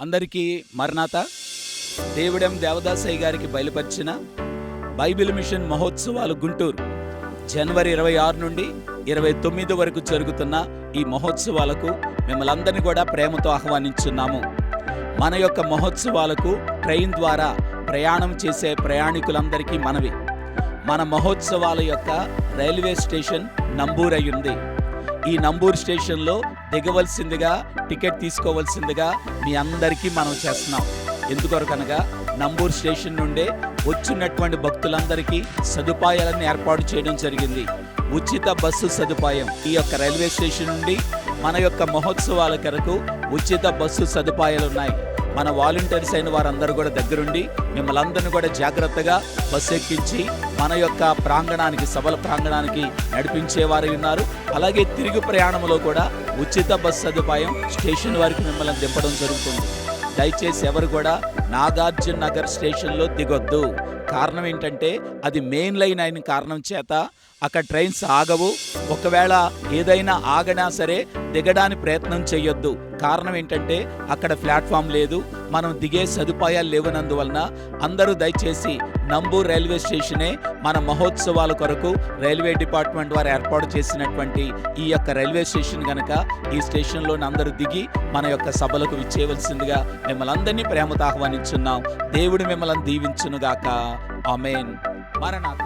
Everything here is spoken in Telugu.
అందరికీ మర్నాత. దేవుడెం దేవదాసయ్య గారికి బయలుపరిచిన బైబిల్ మిషన్ మహోత్సవాలు గుంటూరు. జనవరి ఇరవై ఆరు నుండి ఇరవై తొమ్మిది వరకు జరుగుతున్న ఈ మహోత్సవాలకు మిమ్మల్ని అందరినీ కూడా ప్రేమతో ఆహ్వానించున్నాము. మన యొక్క మహోత్సవాలకు ట్రైన్ ద్వారా ప్రయాణం చేసే ప్రయాణికులందరికీ మనవి. మన మహోత్సవాల యొక్క రైల్వే స్టేషన్ నంబూర్ ఉంది. ఈ నంబూరు స్టేషన్లో దిగవలసిందిగా టికెట్ తీసుకోవలసిందిగా మీ అందరికీ మనం చేస్తున్నాం. ఎందుకొరకనగా నంబూర్ స్టేషన్ నుండే వచ్చినటువంటి భక్తులందరికీ సదుపాయాలను ఏర్పాటు చేయడం జరిగింది. ఉచిత బస్సు సదుపాయం. ఈ యొక్క రైల్వే స్టేషన్ నుండి మన యొక్క మహోత్సవాల కొరకు ఉచిత బస్సు సదుపాయాలు ఉన్నాయి. మన వాలంటీర్స్ అయిన వారందరూ కూడా దగ్గరుండి మిమ్మల్ని అందరినీ కూడా జాగ్రత్తగా బస్సు ఎక్కించి మన యొక్క ప్రాంగణానికి సభల ప్రాంగణానికి నడిపించేవారు ఉన్నారు. అలాగే తిరుగు ప్రయాణంలో కూడా ఉచిత బస్సు సదుపాయం స్టేషన్ వారికి మిమ్మల్ని దింపడం జరుగుతుంది. దయచేసి ఎవరు కూడా నాగార్జున నగర్ స్టేషన్లో దిగొద్దు. కారణం ఏంటంటే అది మెయిన్ లైన్ అయిన కారణం చేత అక్కడ ట్రైన్స్ ఆగవు. ఒకవేళ ఏదైనా ఆగనా సరే దిగడానికి ప్రయత్నం చేయొద్దు కారణం ఏంటంటే అక్కడ ప్లాట్ఫామ్ లేదు. మనం దిగే సదుపాయాలు లేవనందువలన అందరూ దయచేసి నంబూర్ రైల్వే స్టేషనే మన మహోత్సవాల కొరకు రైల్వే డిపార్ట్మెంట్ వారు ఏర్పాటు చేసినటువంటి ఈ యొక్క రైల్వే స్టేషన్ గనక ఈ స్టేషన్లోని అందరూ దిగి మన యొక్క సభలకు విచ్చేయవలసిందిగా మిమ్మల్ని అందరినీ ప్రేమతో ఆహ్వానించున్నాం. దేవుడు మిమ్మల్ని దీవించునుగాక. ఆమెన్. మరణాథ